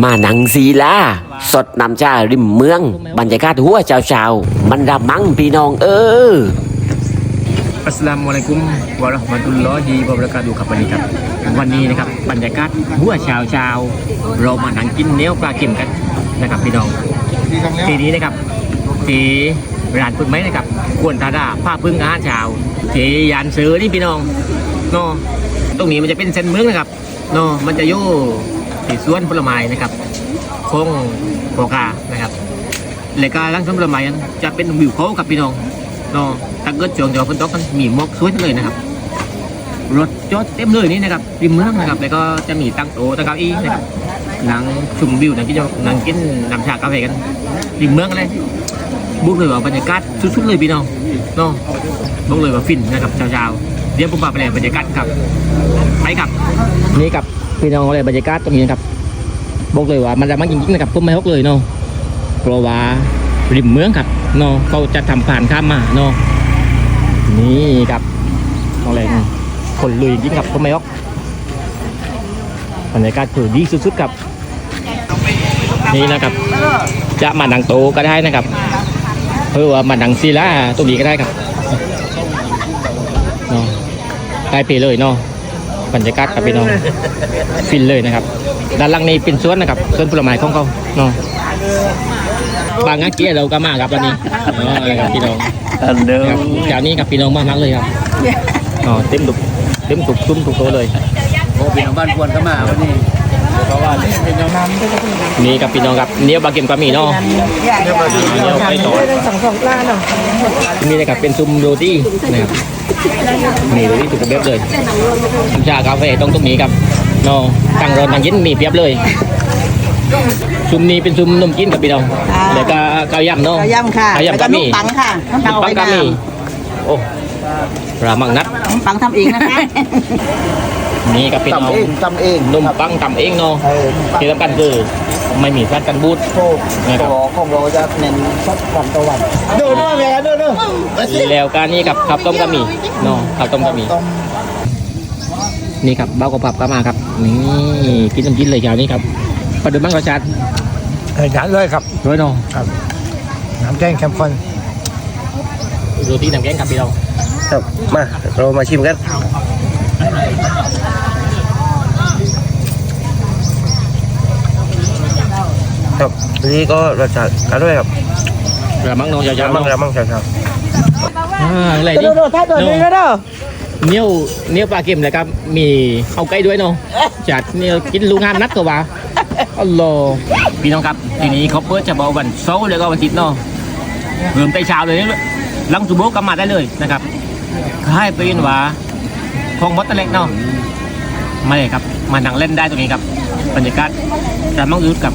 มาหนังสีลาสดนำชาริมเมือง บรรยากาศหัวเจ้าชาวๆมันระมังพี่น้องเอออัสลามุอะลัยกุมวะเราะห์มะตุลลอฮิวะบะเราะกาตุฮ์ครับวันนี้ครับ วันนี้นะครับบรรยากาศหัวชาวชาวเรามานั่งกินเนื้อปลาเค็มกันนะครับพี่น้องทีนี้นะครับทีร้านคุณไหมนะครับกวนทาดาผ้าพึ่งอาหารช้าที่ยานซื้อนี่พี่น้องเนาะตรงนี้มันจะเป็นเส้นเมืองนะครับเนาะมันจะอยู่ ที่สวนผลไม้นะครับโค้งโปกานะครับแล้วก็ร้านสวนผลไม้นั้นจะเป็นวิวเขากับพี่น้องเนาะถ้าเกิดช่วงเดียวฝนตกกันมีหมอกสวยเลยนะครับรถจอดเต็มเลยนี่นะครับริมเมืองนะครับ แล้วก็จะมีตั้งโต๊ะตั้งเก้าอี้นะครับนั่งชมวิวนั่งกินนั่งกินน้ำชากาแฟกันริมเมืองเลยบุกเลยว่าบรรยากาศสุดๆเลยพี่น้องเนาะบอกเลยว่าฟินนะครับเช้าๆ เดี๋ยวผมพาไปเลยบรรยากาศครับไปครับนี่กับพี่น้องเลยบรรยากาศตรงนี้นะครับบอกเลยว่ามันจะมันจริงๆนะครับผมไม่ฮกเลยเนาะเพราะว่าริมเมืองครับเนาะเขาจะทำผ่านข้ามมาเนาะนี่ครับน้องแรงคนลุยจริงครับก็ไม่ออกบรรยากาศคือดีสุดๆครับนี่นะครับ จะมาดังโตก็ได้นะครับเพื่อว่ามาดังซีล่าตรงนี้ก็ได้ครับเนาะ ได้ไปเลยเนาะบรรยากาศกับพี่น้องฟินเลยนะครับ ด้านล่างนี้เป็นสวนนะครับสวนผลไม้ของเขาเนาะบางงักเกี้ยเราก็มาครับวันนี้เนาะนะครับพี่น้องอันเดิครับจากนี้กับพี่น้องมากๆเลยครับอ๋อเต็มตุกเต็มตุกซุ้มตุกโตเลยโอ้พี่น้องบ้านควรก็มาวันนี้เพราะว่า นี่เป็นน้ำน้ำนี่กับพี่น้องครับเนี้ยบาเก็มก็มีเนาะเรียกว่าดีเนี้ยไปต่อสองสองล้านเนาะนี่นะครับเป็นซุ้มโรตี้นะครับนี่โรตี้ถูกแบบเลยชากาแฟต้องตรงนี้ครับเนาะตั้งร้อนตั้งเย็นมีเปรียบเลยซุ้มนี้เป็นซุ้มนมกินกับพี่น้องแล้วก็ข้าวยำเนาะกระยำค่ะข้าวยำก็แล้วมีนุ่มปังค่ะนุ่มปังเอาปัไว้งก็น้มีโอ้รามังนัดำนุ่มปังทำเองนะคะ นี่กับพี่น้องทำเองทำเองนมปังทำเองเนาะเออที่สำคัญคือไม่มีสารกันบูดโชคตัวของเราจะเน้นสักวันต่อวันดูด้วยแม่ดูด้วยแล้วการนี้กับข้าวต้มก็มีเนาะข้าวต้มก็มีต้มนี่ครับเบ้ากระพับก็มาครับนี่กินน้ำจิ้นเลยเช้านี้ครับปลาดุกมังกรชัดเออยันเลยครับร้อยเนาะน้ำแกงแคมฟอนโรตีน้ำแกงกับพี่เราครับมาเรามาชิมกัน ครับนี่ก็รสชาติอร่อยครับกระมังเนาะเช้าจะๆมั่งเนาะจะมั่งเช้าอ่าอะไรโดนี่ดโดดถ้าโดดนี่ก็ได้เนี้ยวเนี้ยวปลาเค็มเลยครับ มีเอาไก่ด้วยเนาะจัดเนี่ยกินลูกงามนักตัววะอัลโหลพี่น้องครับ ทีนี้เขาเปิดจะบอกวันเสาร์แล้วก็วันอาทิตย์เนาะเริ่มแต่เช้าเลยนี่หลังสุโบกลับมาได้เลยนะครับให้เป็นว่าคลองมดตะเล็กเนาะมาเลยครับ มานั่งเล่นได้ตรงนี้ครับ บรรยากาศการมังยุดกับ